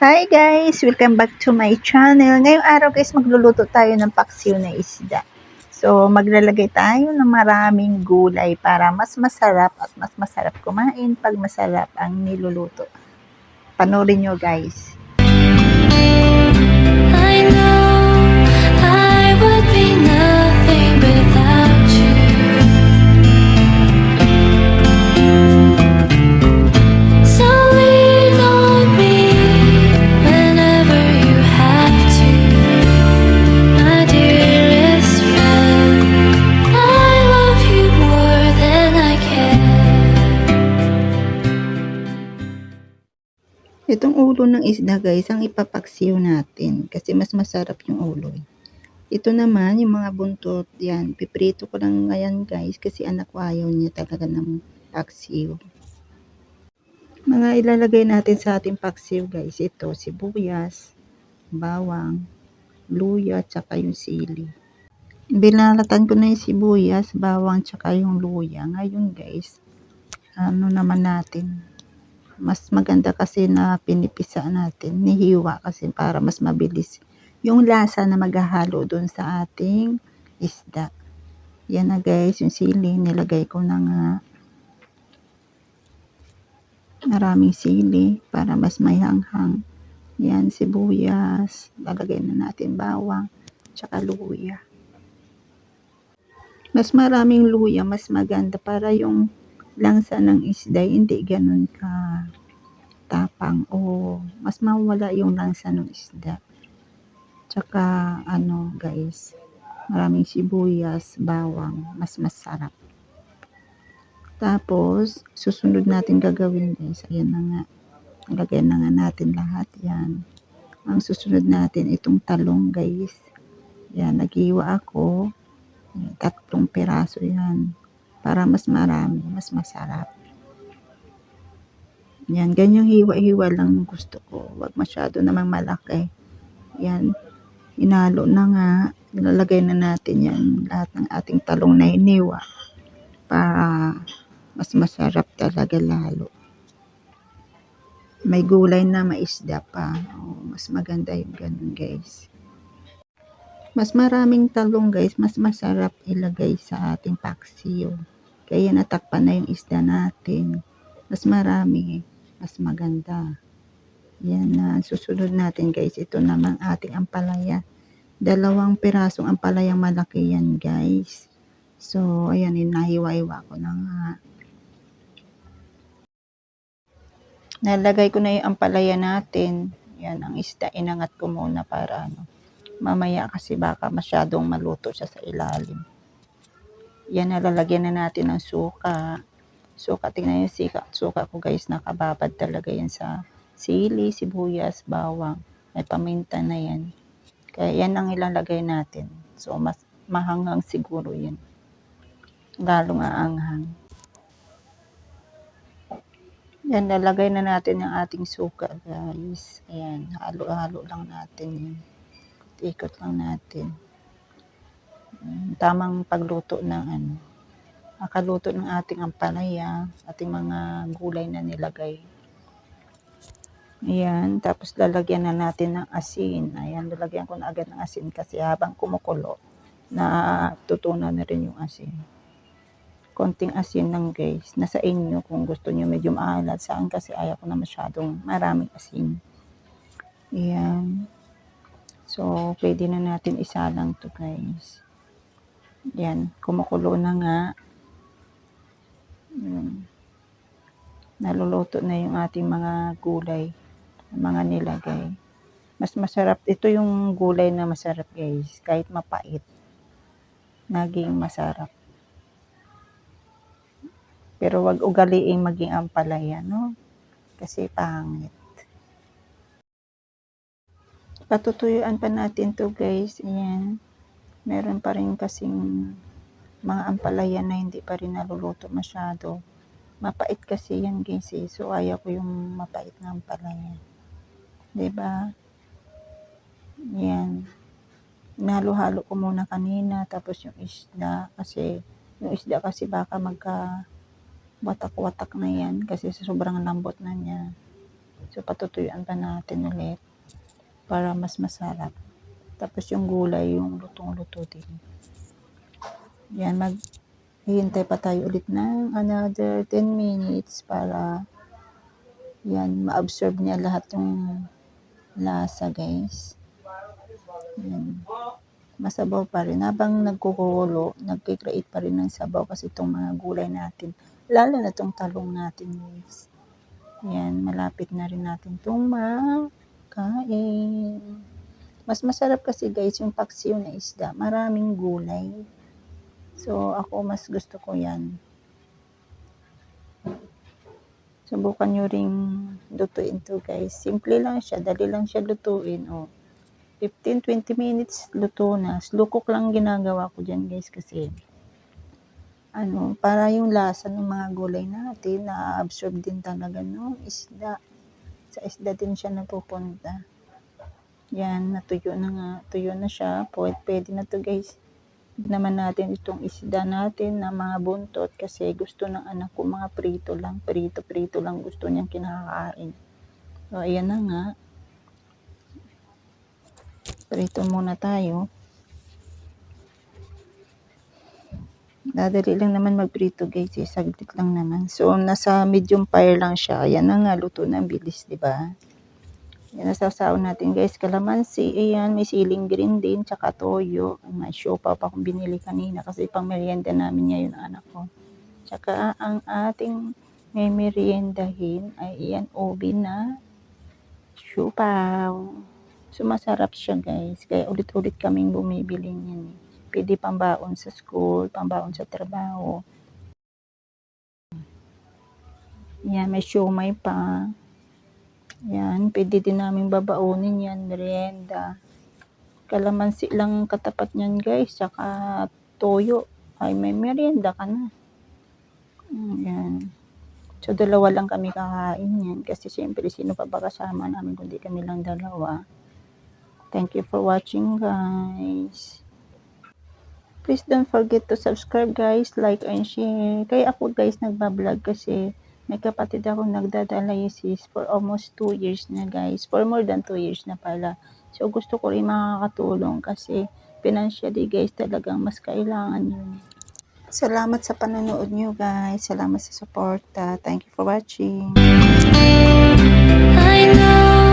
Hi guys! Welcome back to my channel. Ngayong araw guys, magluluto tayo ng paksiw na isda. So, maglalagay tayo ng maraming gulay para mas masarap at mas masarap kumain pag masarap ang niluluto. Panorin nyo guys. I know isda guys, ang ipapaksiw natin kasi mas masarap yung ulo. eh. Ito naman, yung mga buntot, yan, piprito ko lang ngayon guys kasi anak ko ayaw niya talaga ng paksiw. Mga ilalagay natin sa ating paksiw guys, ito, sibuyas, bawang, luya, tsaka yung sili. Binalatan ko na yung sibuyas, bawang, tsaka yung luya. Ngayon guys, ano naman natin, mas maganda kasi na pinipisa natin, nihiwa kasi para mas mabilis yung lasa na maghahalo doon sa ating isda. Yan na guys, yung sili, nilagay ko na nga. Maraming sili para mas may hanghang. Yan, sibuyas, lalagay na natin bawang, tsaka luya. Mas maraming luya, mas maganda para yung langsa ng isda, hindi ganun ka tapang o mas mawala yung langsa ng isda. Tsaka ano guys, maraming sibuyas, bawang, mas masarap. Tapos, susunod natin gagawin guys, ayan na nga. Lagay na nga natin lahat yan. Ang susunod natin, itong talong guys. Yan, naghiwa ako. Tatlong piraso yan. Para mas marami, mas masarap. Yan, ganyang hiwa-hiwa lang gusto ko. Huwag masyado namang malaki. Yan, inalo na nga. Nilalagay na natin yan lahat ng ating talong na hiniwa. Para mas masarap talaga lalo. May gulay na maisda pa. Oh, mas maganda yung ganun guys. Mas maraming talong guys, mas masarap ilagay sa ating paksiw. Kaya natakpan na yung isda natin. Mas marami, mas maganda. Yan na, susunod natin guys. Ito namang ating ampalaya. Dalawang pirasong ampalayang malaki yan guys. So, ayan, inahiwa-hiwa ko na nga. Nalagay ko na yung ampalaya natin. Yan, ang isda, inangat ko muna para ano. Mamaya kasi baka masyadong maluto siya sa ilalim. Yan, nalalagyan na natin ng suka. Suka, tingnan yung sika, suka ko guys, nakababad talaga yan sa sili, sibuyas, bawang. May paminta na yan. Kaya yan ang ilalagay natin. So, mas mahanghang siguro yan. Lalong aanghang. Yan, lalagay na natin yung ating suka, guys. Ayan, halo-halo lang natin yan. Ikot lang natin. Mm, Tamang pagluto ng ano. Makaluto ng ating ampalaya, ating mga gulay na nilagay. Ayan, tapos lalagyan na natin ng asin. Ayan, lalagyan ko na agad ng asin kasi habang kumukulo, na tutunaw na rin yung asin. Konting asin lang guys. Nasa inyo kung gusto nyo medyo maalat. Saan kasi ayaw ko na masyadong maraming asin. Ayan. So, pwede na natin isa lang to guys. Yan, kumukulo na nga. Yan. Naluluto na yung ating mga gulay, mga nilagay. Mas masarap, ito yung gulay na masarap guys, kahit mapait. Naging masarap. Pero wag ugaliing maging ampalaya, no? Kasi pangit. Patutuyuan pa natin to guys. Ayan. Meron pa rin kasing mga ampalaya na hindi pa rin naluluto masyado. Mapait kasi yan guys eh. So ayaw ko yung mapait na ampalaya. ba? Yan. Nahalo-halo ko muna kanina tapos yung isda kasi yung isda kasi baka magka watak-watak na yan kasi sobrang lambot na niya. So, patutuyuan pa natin ulit para mas masarap. Tapos yung gulay, yung lutong-luto din. Yan, mag hihintay pa tayo ulit ng another 10 minutes para yan, ma-absorb niya lahat yung lasa, guys. Yan. Masabaw pa rin. Habang nagkukulo, nagkikreate pa rin ng sabaw kasi itong mga gulay natin. Lalo na itong talong natin, guys. Yan, malapit na rin natin itong makain. Mas masarap kasi guys yung paksiw na isda. Maraming gulay. So, ako mas gusto ko yan. Subukan nyo ring lutuin to guys. Simple lang siya. Dali lang siya lutuin. Oh. 15-20 minutes luto na. Slow cook lang ginagawa ko dyan guys kasi ano, para yung lasa ng mga gulay natin na-absorb din talaga no isda. Sa isda din siya napupunta. Yan, natuyo na nga. Tuyo na siya. Pwede, pwede na to guys. naman natin itong isda natin na mga buntot kasi gusto ng anak ko mga prito lang. Prito, prito lang gusto niyang kinakain. So, ayan na nga. Prito muna tayo. Dadali lang naman magprito guys eh. Saglit lang naman. So, nasa medium fire lang siya. Ayan na nga, luto na. Bilis, di ba? Yan, nasasaw natin guys. Kalamansi, ayan, may siling green din, tsaka toyo. May siopaw pa akong binili kanina kasi pang merienda namin ngayon ang anak ko. Tsaka ang ating may meriendahin ay iyan, ubi na siopaw. So, masarap siya guys. Kaya ulit-ulit kaming bumibili niyan. eh. Pwede pambaon sa school, pambaon sa trabaho. Yan, may siomay pa. Yan, pwede din namin babaunin yan, merienda. Kalamansi lang katapat niyan guys, tsaka toyo. Ay, may merienda ka na. Mm, Yan. So, dalawa lang kami kakain yan. Kasi siyempre, sino pa ba kasama namin kundi kami lang dalawa. Thank you for watching guys. Please don't forget to subscribe guys, like and share. Kaya ako guys nagbablog kasi may kapatid ako nagdadialysis for almost 2 years na guys. For more than 2 years na pala. So gusto ko rin makakatulong kasi financially guys talagang mas kailangan yun. Salamat sa panonood nyo guys. Salamat sa support. Thank you for watching. I know